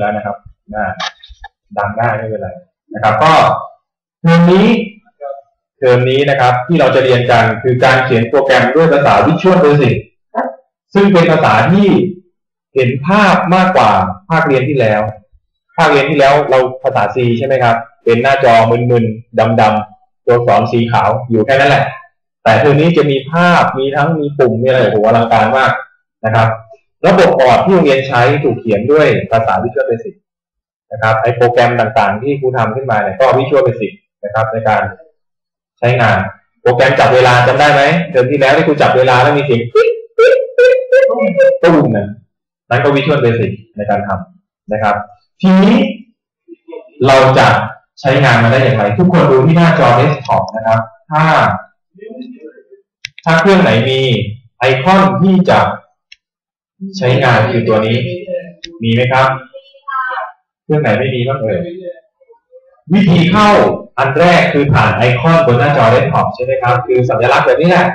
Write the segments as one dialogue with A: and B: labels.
A: แล้วนะครับน่าดังได้ไม่เป็นไรนะครับ ก็เทอมนี้เทอมนี้นะครับ ที่เราจะเรียนกันคือการเขียนโปรแกรมด้วยภาษา Visual Basic ซึ่งเป็นภาษาที่เห็นภาพมากกว่าภาคเรียนที่แล้ว ภาคเรียนที่แล้วเราภาษา C ใช่ไหมครับ เป็นหน้าจอมึนๆดำๆตัวอักษรสีขาวอยู่แค่นั้นแหละ แต่เทอมนี้จะมีภาพมีทั้งมีปุ่มมีอะไรโอ้โหอลังการมากนะครับ ระบบบอร์ดที่โรงเรียนใช้ถูกเขียนด้วยภาษา Visual Basic นะครับไอโปรแกรมต่างๆ ที่ครูทำขึ้นมาเนี่ยก็ Visual Basic นะครับ ในการใช้งาน โปรแกรมจับเวลาจำได้ไหมเดือนที่แล้วที่ครูจับเวลาแล้วมีเสียงปิ๊ดปิ๊ดปิ๊ดปิ๊ดตุ้มนะนั่นก็ Visual Basic ในการทำนะครับ ทีนี้เราจะใช้งานมาได้อย่างไร ทุกคนดูที่หน้าจอเดสก์ท็อปนะครับ ถ้า ถ้าเครื่องไหนมีไอคอนที่จะ ใช้งานคือตัวนี้ มีไหมครับเครื่องไหนไม่มีบ้างเอ่ยวิธีเข้าอันแรกคือผ่านไอคอนบนหน้าจอเดสก์ท็อปใช่ไหมครับ คือสัญลักษณ์แบบนี้แหละ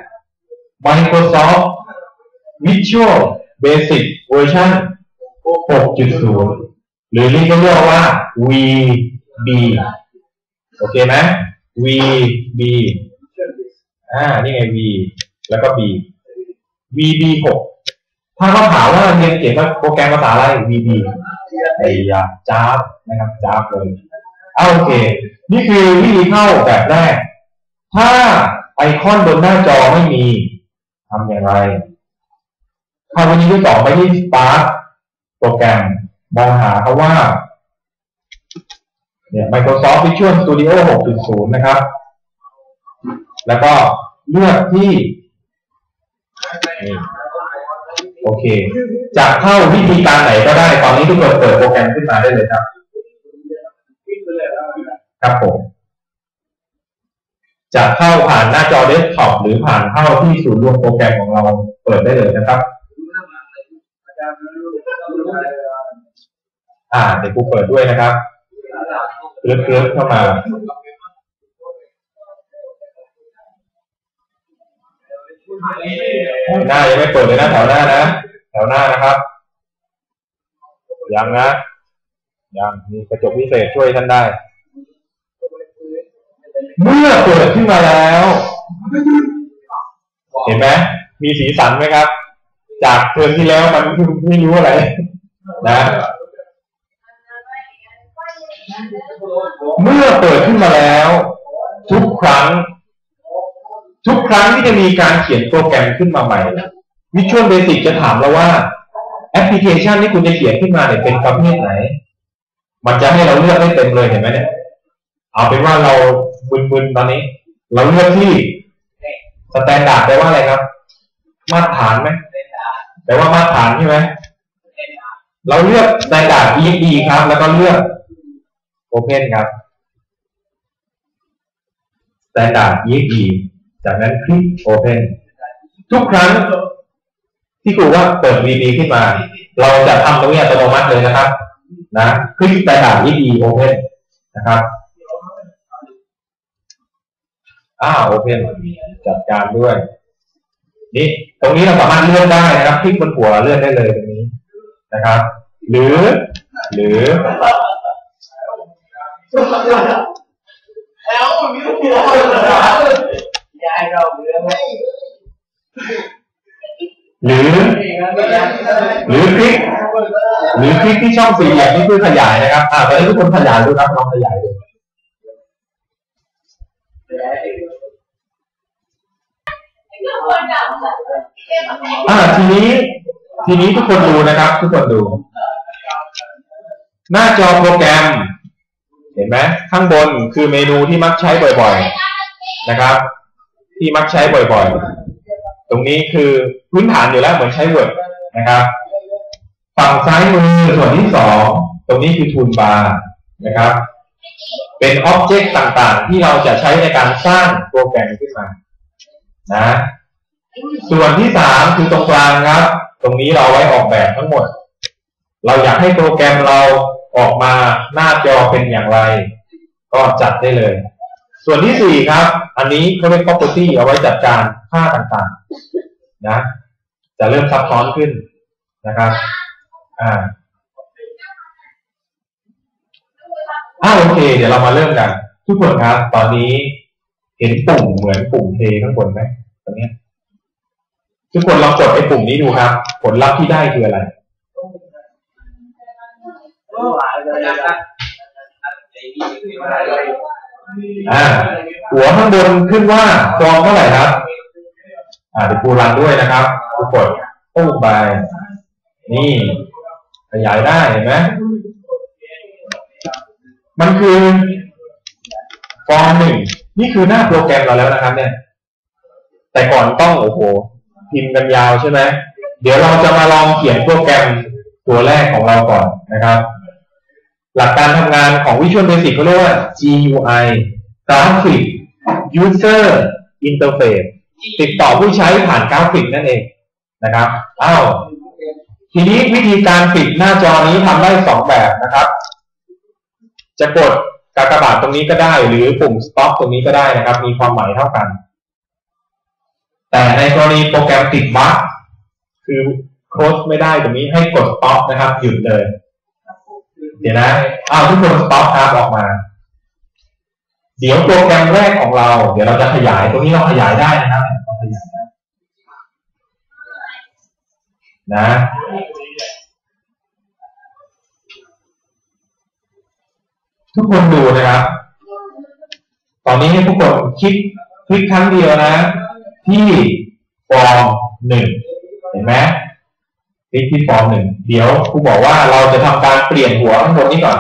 A: Microsoft Visual Basic Version 6.0 หรือเรียกว่า VB โอเคไหม VB อ่า นี่ไง V แล้วก็ B VB 6 ถ้าเขาถามว่าเรียนเขียนว่าโปรแกรมภาษาอะไร VB ไอ้ยาจ้าบนะครับจ้าบเลยเอาโอเค นี่คือวิธีเข้าแบบแรก ถ้าไอคอนบนหน้าจอไม่มีทำอย่างไรเข้าวันนี้ที่สองไปที่ Start โปรแกรมมองหาเขาว่าเนี่ย Microsoft Visual Studio 6.0 นะครับ แล้วก็เลือกที่ โอเค จะเข้าวิธีการไหนก็ได้ ตอนนี้ทุกคนเปิดโปรแกรมขึ้นมาได้เลยครับ ครับผม จะเข้าผ่านหน้าจอเดสก์ท็อปหรือผ่านเข้าที่ศูนย์รวมโปรแกรมของเราเปิดได้เลยนะครับอ่าเดี๋ยวกูเปิดด้วยนะครับเลือกเลือกเข้ามา หน้ายังไม่เปิดเลยนะแถวหน้านะแถวหน้านะครับ ยังนะยังมีกระจกพิเศษช่วยท่านได้ เมื่อเปิดขึ้นมาแล้ว เห็นไหมมีสีสันไหมครับ จากเทอมที่แล้วมันไม่รู้อะไร นะเมื่อเปิดขึ้นมาแล้ว ทุกครั้ง ทุกครั้งที่จะมีการเขียนโปรแกรมขึ้นมาใหม่ Visual Basic จะถามเราว่าแอปพลิเคชันที่คุณจะเขียนขึ้นมาเนี่ยเป็นประเภทไหน มันจะให้เราเลือกได้เต็มเลยเห็นไหมเนี่ย เอาเป็นว่าเราบึนๆตอนนี้ เราเลือกที่สแตนดาร์ดแปลว่าอะไรครับ มาตรฐานไหมแปลว่ามาตรฐานใช่ไหมเราเลือกสแตนดาร์ด EXE ครับ แล้วก็เลือก Open ครับ Standard EXE จากนั้นคลิก Open ทุกครั้งที่ครูว่าเปิด VB ขึ้นมา เราจะทำตรงนี้อัตโนมัติเลยนะครับ นะคลิก Standard EXE Open นะครับอ้าว Open จัดการด้วย นี่ตรงนี้เราสามารถเลื่อนได้นะครับคลิกบนหัวเลื่อนได้เลยตรงนี้นะครับ หรือ หรือ หรือหรือคลิกหรือคลิกที่ช่องสี่เหลี่ยมนี่คือขยายนะครับ อ่าตอนนี้ทุกคนขยายดูครับลองขยายดูอ่าทีนี้ ทีนี้ทุกคนดูนะครับ ทุกคนดู หน้าจอโปรแกรม เห็นไหมข้างบนคือเมนูที่มักใช้บ่อย ๆ นะครับ ที่มักใช้บ่อยๆ ตรงนี้คือพื้นฐานอยู่แล้วเหมือนใช้ Word นะครับ ฝั่งซ้ายมือส่วนที่สองตรงนี้คือทูลบาร์นะครับ เป็นอ็อบเจกต์ต่างๆ ที่เราจะใช้ในการสร้างโปรแกรมขึ้นมานะส่วนที่สามคือตรงกลางครับ ตรงนี้เราไว้ออกแบบทั้งหมด เราอยากให้โปรแกรมเราออกมาหน้าจอเป็นอย่างไร ก็จัดได้เลย ส่วนที่สี่ครับ อันนี้เขาเรียก property เอาไว้จัดการค่าต่างๆ นะ จะเริ่มซับซ้อนขึ้นนะครับ อ่าโอเค เดี๋ยวเรามาเริ่มกัน ทุกคนครับ ตอนนี้เห็นปุ่มเหมือนปุ่มเทข้างบนไหมตรงนี้ทุกคนลองกดไอ้ปุ่มนี้ดูครับ ผลลัพธ์ที่ได้คืออะไร อ่า หัวข้างบนขึ้นว่าฟองเท่าไหร่ครับ อ่าเดี๋ยวปูรันด้วยนะครับทุกกดตู้ไปนี่ขยายได้เห็นไหมมันคือฟอร์มหนึ่งนี่คือหน้าโปรแกรมเราแล้วนะครับ เนี่ย แต่ก่อนต้องโอ้โหพิมพ์กันยาวใช่ไหมเดี๋ยวเราจะมาลองเขียนโปรแกรมตัวแรกของเราก่อนนะครับ หลักการทำงานของ Visual Basic เขาเรียกว่า GUI Graphic User Interface ติดต่อผู้ใช้ผ่านกราฟิกนั่นเองนะครับอ้าวทีนี้วิธีการปิดหน้าจอนี้ทำได้สองแบบนะครับ จะกดกากบาทตรงนี้ก็ได้ หรือปุ่ม stop ตรงนี้ก็ได้นะครับ มีความหมายเท่ากัน แต่ในกรณีโปรแกรมติดบั๊กคือโค้ดไม่ได้ตรงนี้ให้กด stop นะครับหยุดเลย เดี๋ยวนะอ้าวทุกคน stop ครับออกมา เดี๋ยวโปรแกรมแรกของเรา เดี๋ยวเราจะขยายตรงนี้เราขยายได้นะครับเราขยายได้นะทุกคนดูนะครับ ตอนนี้ให้ทุกคนคลิกคลิกครั้งเดียวนะ ที่ฟอร์มหนึ่งเห็นไหมคลิกที่ฟอร์มหนึ่ง เดี๋ยวครูบอกว่าเราจะทำการเปลี่ยนหัวข้างบนนี้ก่อน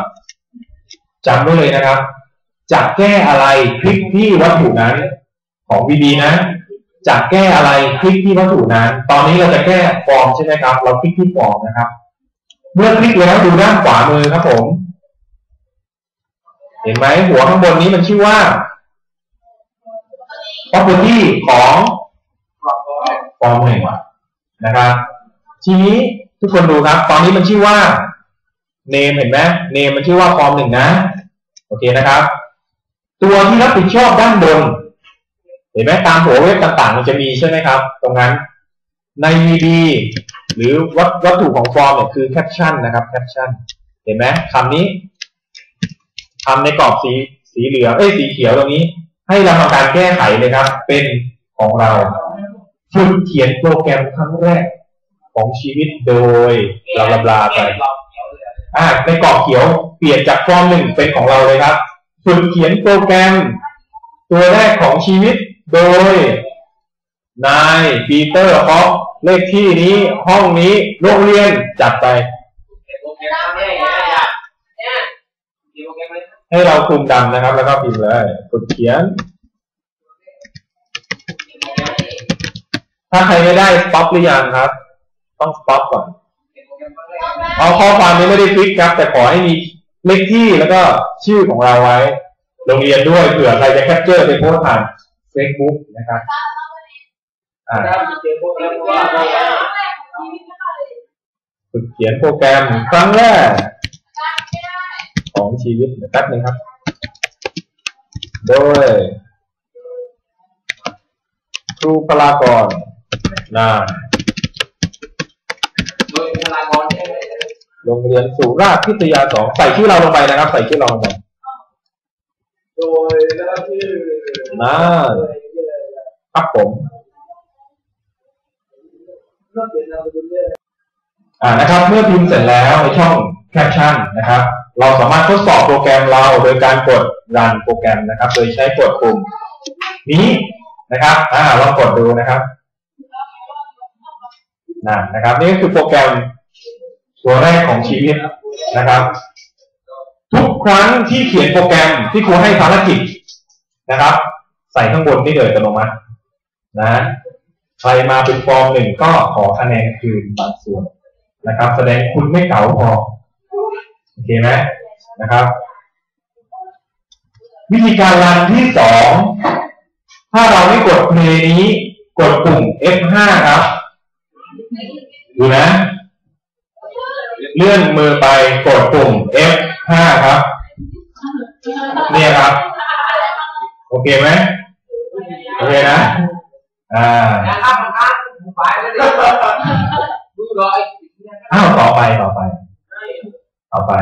A: จำไว้เลยนะครับจะแก้อะไรคลิกที่วัตถุนั้น ของวีดีนะจะแก้อะไรคลิกที่วัตถุนั้น ตอนนี้เราจะแก้ฟอร์มใช่ไหมครับ เราคลิกที่ฟอร์มนะครับ เมื่อคลิกแล้วดูด้านขวามือครับผม เห็นไหมหัวข้างบนนี้มันชื่อว่า property ของฟอร์มหนึ่งนะครับ ทีนี้ ทุกคนดูครับตอนนี้มันชื่อว่า name เห็นไหม name มันชื่อว่าฟอร์มหนึ่งนะ โอเคนะครับ ตัวที่รับผิดชอบด้านบน เห็นไหมตามหัวเว็บต่างๆ มันจะมีใช่ไหมครับ ตรงนั้น ใน VB หรือวัตวัตถุของฟอร์มเนี่ยคือ caption นะครับ caption เห็นไหมคำนี้ทำในกรอบสีสีเหลืองเอ้ยสีเขียวตรงนี้ ให้เราทำการแก้ไขเลยครับ เป็นของเราฝึกเขียนโปรแกรมครั้งแรก ของชีวิตโดยลาบลาลาไปอ่าในกรอบเขียวเปลี่ยนจากฟอร์มหนึ่งเป็นของเราเลยครับฝึกเขียนโปรแกรม ตัวแรกของชีวิตโดยนายปีเตอร์ฮอปเลขที่นี้ห้องนี้โรงเรียนจัดไป ให้เราคุมดำนะครับ แล้วก็พิมพ์เลยฝึกเขียน ถ้าใครไม่ได้ stop หรือยังครับ ต้อง stop ก่อนเอาข้อความนี้ไม่ได้ฟิกครับ แต่ขอให้มีเลขที่แล้วก็ชื่อของเราไว้ โรงเรียนด้วยเผื่อใครจะแคปเจอร์ไปโพสผ่าน Facebook นะครับอ่าฝึกเขียนโปรแกรมครั้งแรกของชีวิตแป๊บนึงครับ โดยครูพลากรนา โรงเรียนสุราษฎร์พิทยาสองใส่ชื่อเราลงไปนะครับ ใส่ชื่อเราลงไป
B: โดยแล้วที่
A: นะครับผม
B: เมื่อเปลี่ยนนามสกุลเนี่ย
A: อ่านะครับ เมื่อพิมพ์เสร็จแล้วในช่องแคปชั่นนะครับ เราสามารถทดสอบโปรแกรมเราโดยการกด run โปรแกรมนะครับ โดยใช้กดปุ่มนี้นะครับอ่าลองกดดูนะครับนะนะครับ นี่ก็คือโปรแกรม ตัวแรกของชีวิตนะครับ ทุกครั้งที่เขียนโปรแกรมที่ครูให้ภารกิจนะครับ ใส่ข้างบนนี่เลยอัตโนมัตินะใครมาเป็นฟอร์มหนึ่งก็ขอคะแนนคืนบางส่วนนะครับ แสดงคุณไม่เก๋าพอโอเคไหมนะครับ วิธีการรันที่สองถ้าเราไม่กดเพลนี้ กดปุ่ม F5 ครับ ดูนะ เลื่อนมือไปกดปุ่ม F5 ครับ เนี่ยครับ โอเคไหมโอเคนะ อ่า
B: นะครับนะครับไปเลยดูรอย
A: อ้าวต่อไปต่อไป ต่อไป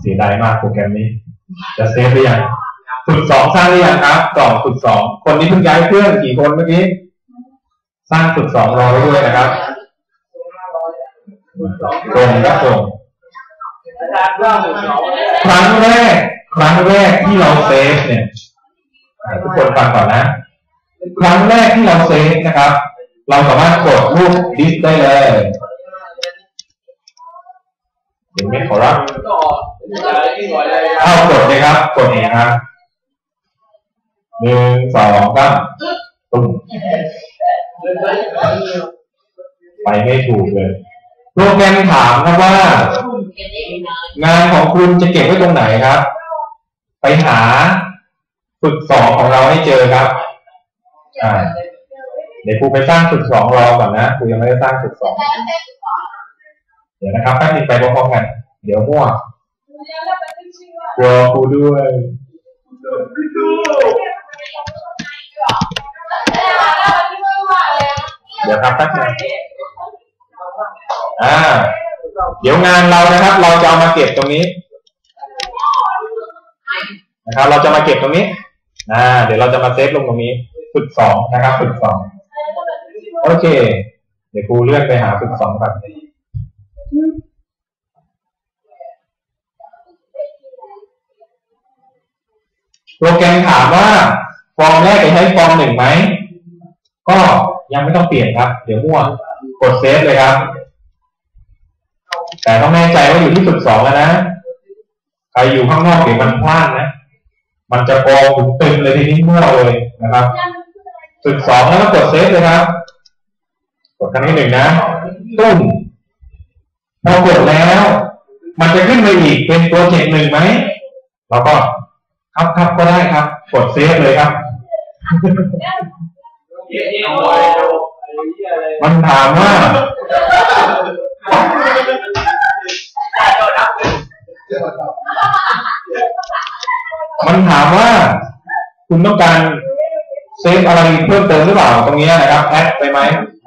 A: เสียดายมากโปรแกรมนี้ จะเซฟหรือยังฝึกสองสร้างหรือยังครับกล่องฝึกสองคนนี้เพิ่งย้ายเพื่อนกี่คนเมื่อกี้ สร้างฝึกสองรอไว้ด้วยนะครับ ส่งครับส่ง
B: อาจารง
A: ครั้งแรก ครั้งแรกที่เราเซฟเนี่ยทุกคนฟังก่อนนะ ครั้งแรกที่เราเซฟนะครับ เราสามารถกดรูปดิสได้เลยเห็นไหมขอรับ
B: ก็อะไรที่หน่วยอะไร
A: เอากดเลยครับกดเองครับหนึ่งสองสามตุ้มไปไม่ถูกเลย โปรแกรมถามครับว่า งานของคุณจะเก็บไว้ตรงไหนครับ ไปหาฝึกสองของเราให้เจอครับอ่าเดี๋ยวครูไปสร้างฝึกสองรอก่อนนะครูยังไม่ได้สร้างฝึกสองเดี๋ยวนะครับแป๊บนึงไปพร้อมๆกัน เดี๋ยวมั่วกลัวครูด้วยเดี๋ยวครับแป๊บนึง อ่า เดี๋ยวงานเรานะครับ เราจะเอามาเก็บตรงนี้ นะครับ เราจะมาเก็บตรงนี้อ่าเดี๋ยวเราจะมาเซฟลงตรงนี้ฝึกสองนะครับฝึกสองโอเค เดี๋ยวครูเลื่อนไปหาฝึกสองครับโปรแกรมถามว่าฟอร์มแรกจะใช้ฟอร์มหนึ่งไหม ก็ยังไม่ต้องเปลี่ยนครับ เดี๋ยวมั่วกดเซฟเลยครับ แต่ต้องแน่ใจว่าอยู่ที่ฝึกสองแล้วนะใครอยู่ข้างนอกเดี๋ยวมันพลาดนะ มันจะกองถึงตึงเลยทีนี้เมื่อเลยนะครับฝึกสองแล้วก็กดเซฟเลยครับกดครั้งที่หนึ่งนะตุ้มพอกดแล้ว มันจะขึ้นมาอีกเป็นตัวเจ็ดหนึ่งไหมเราก็ครับครับก็ได้ครับ กดเซฟเลยครับ
B: เยี่ยมเลยอะไรเยี่ยอะไร
A: มันถามว่า มันถามว่า คุณต้องการเซฟอะไรเพิ่มเติมหรือเปล่าตรงนี้นะครับแอดไปไหม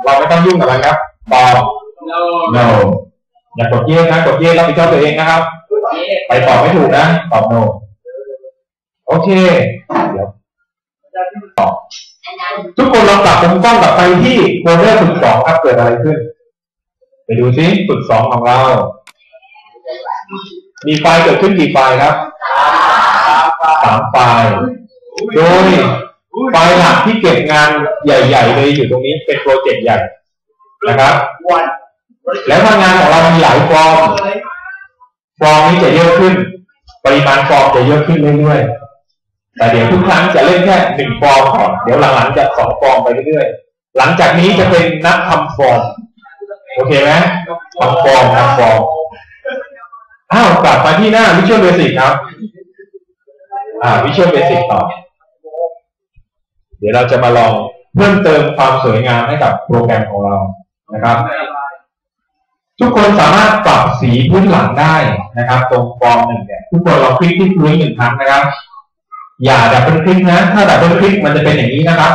A: เราไม่ต้องยุ่งกับมันครับตอบ
B: เรา
A: no อย่ากดเยสนะกดเยสรับผิดชอบตัวเองนะครับ ไปตอบไม่ถูกนะตอบ no โอเคเดี๋ยวตอบทุกคนลองกลับมุมกล้องกลับไปที่โฟลเดอร์ฝึกสองครับเกิดอะไรขึ้น ไปดูซิฝึกสองของเรา มีไฟล์เกิดขึ้นกี่ไฟล์ครับสามไฟล์โดยไฟล์หลักที่เก็บงานใหญ่ๆเลยอยู่ตรงนี้เป็นโปรเจกต์ใหญ่นะครับ แล้วถ้างานของเรามีหลายฟอร์มฟอร์มนี้จะเยอะขึ้น ปริมาณฟอร์มจะเยอะขึ้นเรื่อยๆแต่เดี๋ยวทุกครั้งจะเล่นแค่หนึ่งฟอร์มก่อนเดี๋ยวหลังๆจะสองฟอร์มไปเรื่อยๆหลังจากนี้จะเป็นนักทำฟอร์มโอเคไหมทำฟอร์มทำฟอร์ม อ้าวกลับมาที่หน้า Visual Basic ครับ อ่า Visual Basic ต่อ เดี๋ยวเราจะมาลองเพิ่มเติมความสวยงามให้กับโปรแกรมของเรานะครับ ทุกคนสามารถปรับสีพื้นหลังได้นะครับ ตรงฟอร์มหนึ่งเนี่ยทุกคนลองคลิกที่พื้นหนึ่งครั้งนะครับ อย่าดับเบิลคลิกนะ ถ้าดับเบิลคลิกมันจะเป็นอย่างนี้นะครับ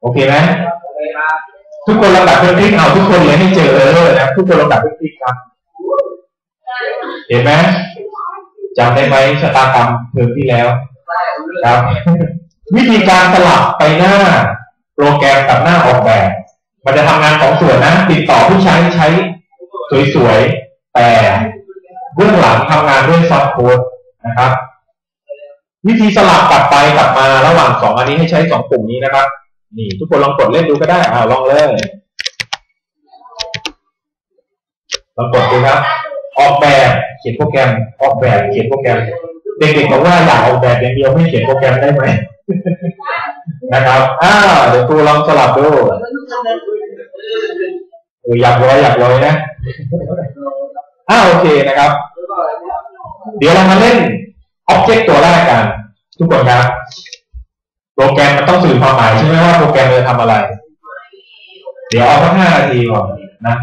A: โอเคไหมทุกคนลองดับเบิลคลิกเอาทุกคนเลยให้เจอเออนะทุกคนลองดับเบิลคลิกครับ เห็นไหมจำได้ไหมชะตากรรมเทอมที่แล้วครับ วิธีการสลับไปหน้า โปรแกรมกับหน้าออกแบบ มันจะทำงานของส่วนนะติดต่อผู้ใช้ใช้สวยๆ แต่เบื้องหลังทำงานด้วยซอฟต์โค้ดนะครับ วิธีสลับกลับไปกลับมาระหว่างสองอันนี้ให้ใช้สองปุ่มนี้นะครับ นี่ ทุกคนลองกดเล่นดูก็ได้อ่าลองเลยลองกดดูครับ ออกแบบเขียนโปรแกรมออกแบบเขียนโปรแกรม เด็กๆบอกว่าอยากออกแบบอย่างเดียวไม่เขียนโปรแกรมได้ไหมนะครับอ้าวเดี๋ยวครูลองสลับดูอออยากร้อยอยากร้อยนะอ้าวโอเคนะครับ เดี๋ยวเรามาเล่นอ็อบเจกต์ตัวแรกกัน ทุกคนครับโปรแกรมมันต้องสื่อความหมายใช่ไหมว่าโปรแกรมจะทำอะไร เดี๋ยวเอาสักห้านาทีก่อนนะ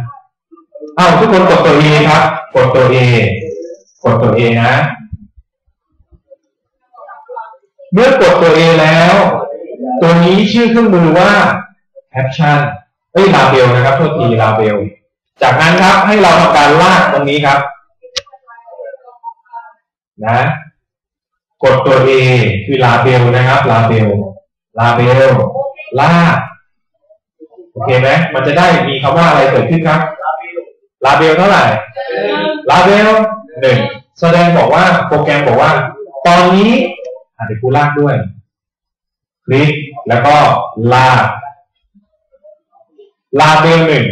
A: อ้าวทุกคนกดตัว A ครับ กดตัว A กดตัว A นะ เมื่อกดตัว A แล้ว ตัวนี้ชื่อเครื่องมือว่า caption เอ้ย label นะครับโทษที label จากนั้นครับให้เราทำการลากตรงนี้ครับ นะ กดตัว A คือลาเบลนะครับลาเบลลาเบลลากโอเคไหมมันจะได้มีคำว่าอะไรเกิดขึ้นครับ ลาเบลเท่าไหร่ ลาเบลหนึ่งแสดงบอกว่าโปรแกรมบอกว่า ตอนนี้อะเดี๋ยวกูลากด้วย คลิกแล้วก็ลากลาเบลหนึ่ง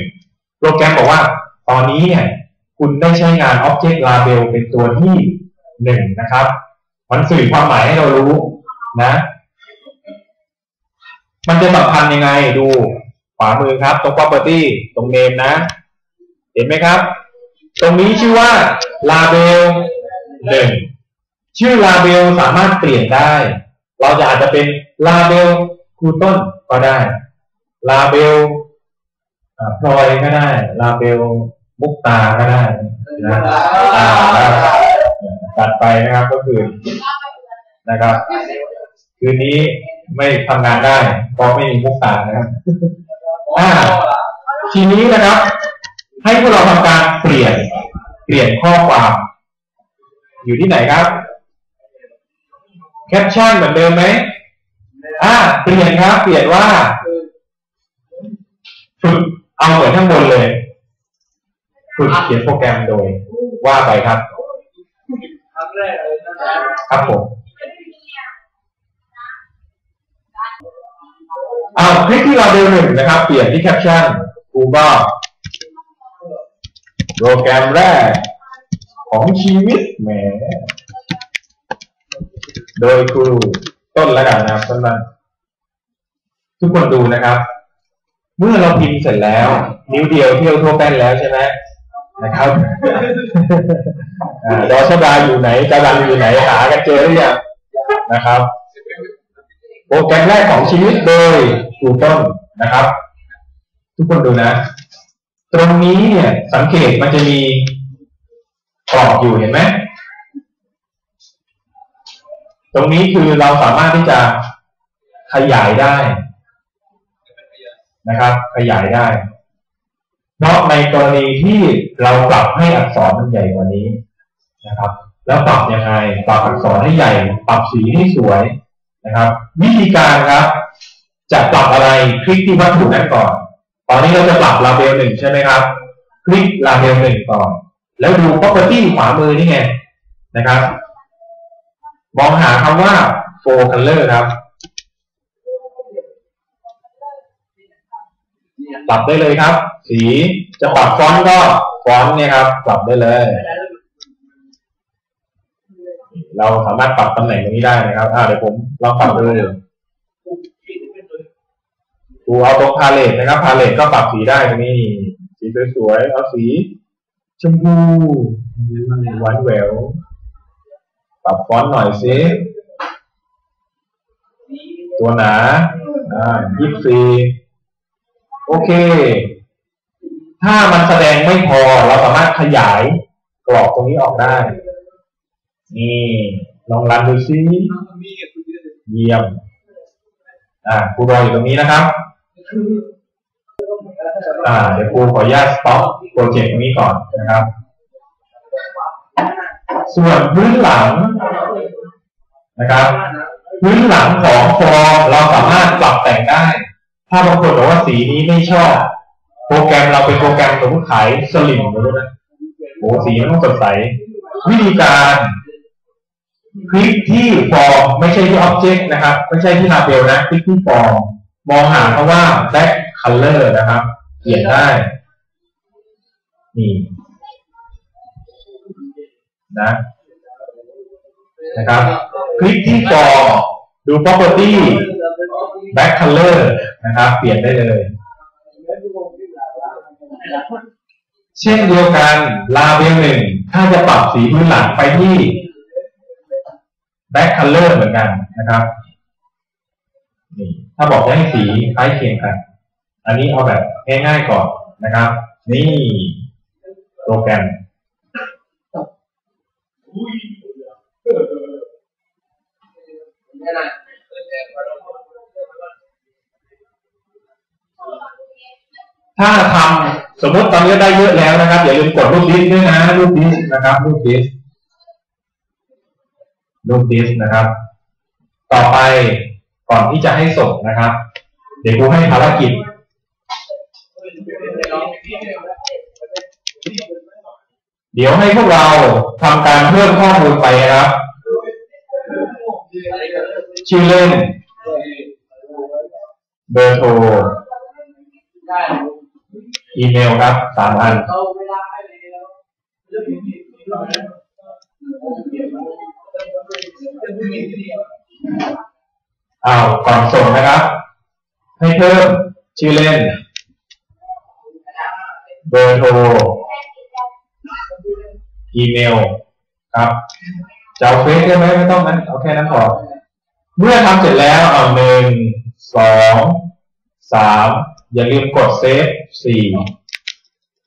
A: โปรแกรมบอกว่า ตอนนี้เนี่ย คุณได้ใช้งาน Object Label เป็นตัวที่หนึ่งนะครับ มันสื่อความหมายให้เรารู้นะ มันจะสัมพันธ์ยังไงดูขวามือครับ ตรง property ตรง name นะ เห็นไหมครับ ตรงนี้ชื่อว่า label หนึ่งชื่อ label สามารถเปลี่ยนได้ เราจะอาจจะเป็น label ครูต้นก็ได้ label อ่าพลอยก็ได้ label มุกตาก็ได้นะตัดไปนะครับก็คือนะครับ คืนนี้ไม่ทำงานได้เพราะไม่มีมุกตานะครับทีนี้นะครับ ให้พวกเราทำการเปลี่ยนเปลี่ยนข้อความ อยู่ที่ไหนครับแคปชั่นเหมือนเดิมไหมอ่าเปลี่ยนครับ เปลี่ยนว่าฝึกเอาเหมือนข้างบนเลยฝึกเขียนโปรแกรมโดยว่าไปครับ
B: ครั
A: บผมเอาคลิกที่เราเดินหนึ่งนะครับ เปลี่ยนที่แคปชั่นกูก็ โปรแกรมแรกของชีวิตแหม โดยครูต้นระดับนะครับต้นนั้นทุกคนดูนะครับ เมื่อเราพิมพ์เสร็จแล้ว นิ้วเดียวเที่ยวทั่วแป้นแล้วใช่ไหมนะครับอ่าดอชดาอยู่ไหนจารันอยู่ไหนหากันเจอหรือยังนะครับ โปรแกรมแรกของชีวิตโดยครูต้นนะครับ ทุกคนดูนะ ตรงนี้เนี่ยสังเกตมันจะมีกรอบอยู่เห็นไหมตรงนี้คือเราสามารถที่จะขยายได้นะครับ ขยายได้เพราะในกรณีที่เราปรับให้อักษรมันใหญ่กว่านี้นะครับ แล้วปรับยังไงปรับอักษรให้ใหญ่ ปรับสีให้สวยนะครับ วิธีการครับ จะปรับอะไรคลิกที่วัตถุนั้นก่อน ตอนนี้เราจะปรับลาเบลหนึ่งใช่ไหมครับ คลิกลาเบลหนึ่งก่อน แล้วดู property ขวามือนี่ไงนะครับ มองหาคำว่า four color ครับปรับได้เลยครับ สีจะปรับฟอนต์ก็ฟอนต์เนี่ยครับ ปรับได้เลย เราสามารถปรับตำแหน่งตรงนี้ได้นะครับอ่าเดี๋ยวผมลองปรับดู ดูเอาตรงพาเลตนะครับ พาเลตก็ปรับสีได้ตรงนี้สีสวยๆเอาสีชมพูหวานแหววปรับฟอนต์หน่อยสิตัวหนาอ่ายี่สิบโอเค ถ้ามันแสดงไม่พอเราสามารถขยายกรอบตรงนี้ออกได้ นี่ลองรันดูซิเยี่ยม อ่าครูรออยู่ตรงนี้นะครับ อ่าเดี๋ยวครูขออนุญาตสต็อปโปรเจกต์ตรงนี้ก่อนนะครับ ส่วนพื้นหลังนะครับพื้นหลังของฟอร์มเราสามารถปรับแต่งได้ ถ้าบางคนบอกว่าสีนี้ไม่ชอบ โปรแกรมเราเป็นโปรแกรมสมมติขายสลิมนะรู้นะโอ้สีมันต้องสดใส วิธีการคลิกที่ฟอร์มไม่ใช่ที่อ็อบเจกต์นะครับ ไม่ใช่ที่ลาเบลนะคลิกที่ฟอร์ม มองหาคำว่า black color นะครับเปลี่ยนได้ นี่ นะนะครับ คลิกที่ฟอดู property black color นะครับ เปลี่ยนได้เลย เช่นเดียวกันลาเบลหนึ่งถ้าจะปรับสีพื้นหลังไปที่ back color เหมือนกันนะครับ ถ้าบอกให้สีคล้ายเคียงกัน อันนี้เอาแบบง่ายๆก่อนนะครับ นี่โปรแกรมถ้าทำสมมติตอนนี้ได้เยอะแล้วนะครับ อย่าลืมกดรูปดิสด้วยนะรูปดิสนะครับรูปดิสรูปดิสนะครับ ต่อไป ก่อนที่จะให้ส่งนะครับ เดี๋ยวครูให้ภารกิจ เดี๋ยวให้พวกเราทำการเพิ่มข้อมูลไปนะครับ ชื่อเล่น เบอร์โทร อีเมลครับสามอัน
B: อาเวลาให้แล้วเรื่องนี้ที่เราเนี่ยผมเก็บไว้จะไม่มีที่
A: อ้าวก่อนส่งนะครับ ให้เพิ่มชื่อเล่น เบอร์โทร อีเมล ครับจะเอาเฟซได้ไหมไม่ต้องนั้นเอาแค่นั้นพอเมื่อทำเสร็จแล้วเอาหนึ่งสองสามอย่าลืมกดเซฟสี่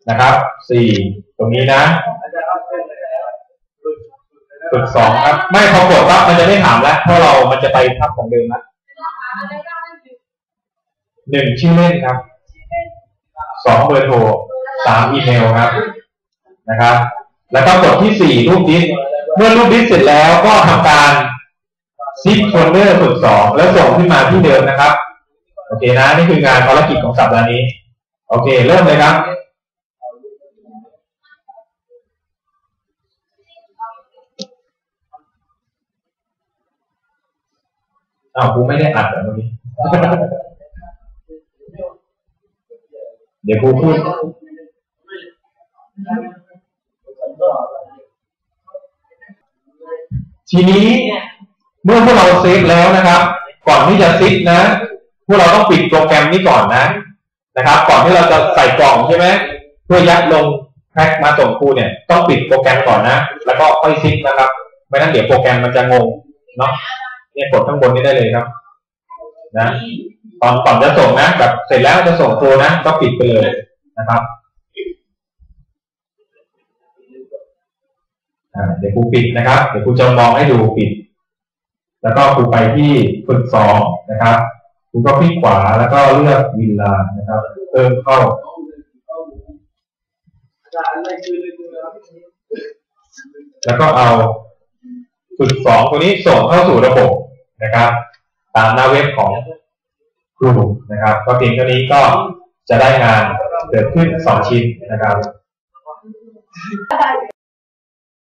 A: นะครับสี่ตรงนี้นะ
B: อาจารย์เอาเป็นอะไรแล้ว
A: ฝึกสองครับ ไม่พอกดปั๊บมันจะไม่ถามแล้วเพราะเรามันจะไปทับของเดิมละหนึ่งชื่อเล่นครับสองเบอร์โทรสามอีเมลครับนะครับ แล้วก็กดที่สี่รูปดิสเมื่อรูปดิสเสร็จแล้วก็ทำการซิปโฟลเดอร์ฝึกสองแล้วส่งขึ้นมาที่เดิมนะครับ โอเคนะ นี่คืองานภารกิจของสัปดาห์นี้ โอเค เริ่มเลยครับ อ้าวกูไม่ได้อัดเหรอเมื่อกี้ เดี๋ยวกูพูดทีนี้เมื่อพวกเราเซฟแล้วนะครับ ก่อนที่จะซิปนะพวกเราต้องปิดโปรแกรมนี้ก่อนนะนะครับ ก่อนที่เราจะใส่กล่องใช่ไหมเพื่อยัดลงแพ็คมาส่งครูเนี่ยต้องปิดโปรแกรมก่อนนะ แล้วก็ค่อยซิปนะครับ ไม่งั้นเดี๋ยวโปรแกรมมันจะงงเนาะ เนี่ยกดข้างบนนี้ได้เลยครับ นะตอนก่อนจะส่งนะแบบเสร็จแล้วจะส่งครูนะก็ปิดไปเลยนะครับเดี๋ยวครูปิดนะครับเดี๋ยวครูจะมองให้ดูปิด แล้วก็ครูไปที่ฝึกสองนะครับครูก็คลิกขวาแล้วก็เลือกวินลานะครับเพิ่มเข้า
B: แล้ว
A: แล้วก็เอาฝึกสองตัวนี้ส่งเข้าสู่ระบบ นะครับ ตามหน้าเว็บของครูนะครับ ก็เพียงเท่านี้ก็จะได้งานเกิดขึ้นสองชิ้นนะครับ